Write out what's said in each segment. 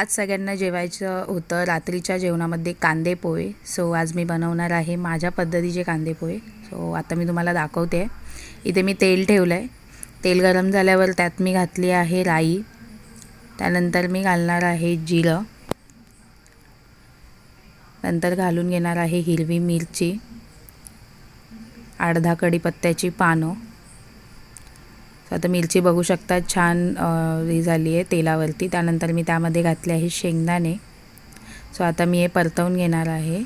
आज सगळ्यांना जेवायचं होतं. रात्रीच्या जेवणामध्ये कांदे पोहे. सो आज मी बनवणार आहे माझ्या पद्धतीचे कांदे पोहे. सो आता मी तुम्हाला दाखवते. इथे मी तेल ठेवलं आहे तेल गरम झाल्यावर त्यात मी घातली आहे राई. त्यानंतर मी घालणार आहे जिरं. नंतर घालून घेणार आहे हिरवी मिरची. अर्धा कढीपत्त्याची पानं. आता मिरची बघू शकता छान ही झाली आहे तेलावरती. त्यानंतर मी त्यामध्ये घातले आहे शेंगदाणे. सो आता मी हे परतवून घेणार आहे.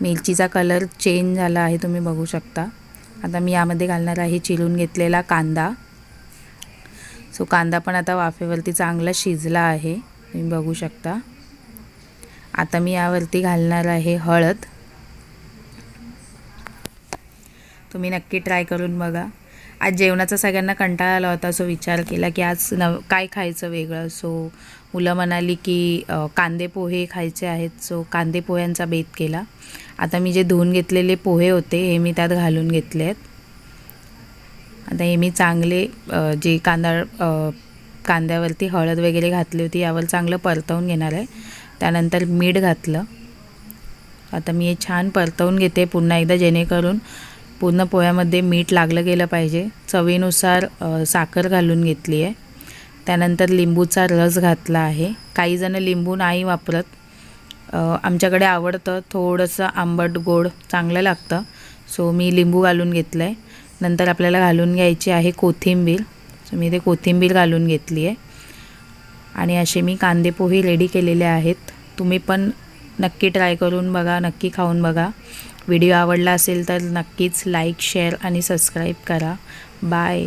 मिरचीचा कलर चेंज झाला आहे तुम्ही बघू शकता. आता मी यामध्ये घालणार आहे चिरून घेतलेला कांदा. सो कांदा पण आता वाफेवरती चांगला शिजला आहे तुम्ही बघू शकता. आता मी यावरती घालणार आहे हळद. तुम्ही नक्की ट्राय करून बघा. आज जेवणाचा सगळ्यांना कंटाळा आला होता सो विचार केला की आज नव काय खायचं वेगळं? सो मुलं म्हणाली की कांदे पोहे खायचे आहेत. सो कांदे पोह्यांचा बेत केला. आता मी जे धुवून घेतलेले पोहे होते हे मी त्यात घालून घेतले आहेत. आता हे मी चांगले जे कांदा कांद्यावरती हळद वगैरे घातली होती यावर चांगलं परतवून घेणार आहे. त्यानंतर मीठ घातलं. आता मी हे छान परतवून घेते पुन्हा एकदा जेणेकरून पूर्ण पोह्यामध्ये मीठ लागलं गेलं पाहिजे. चवीनुसार साखर घालून घेतली आहे. त्यानंतर लिंबूचा रस घातला आहे. काहीजणं लिंबू नाही वापरत. आमच्याकडे आवडतं थोडंसं आंबट गोड चांगलं लागतं. सो मी लिंबू घालून घेतलं आहे नंतर आपल्याला घालून घ्यायची आहे कोथिंबीर. सो मी ते कोथिंबीर घालून घेतली आहे. आणि असे मी कांदे पोहे रेडी केलेले आहेत. तुम्ही पण नक्की ट्राय करून बघा नक्की खाऊन बघा. व्हिडिओ आवडला असेल तर नक्कीच लाईक शेअर आणि सबस्क्राईब करा. बाय.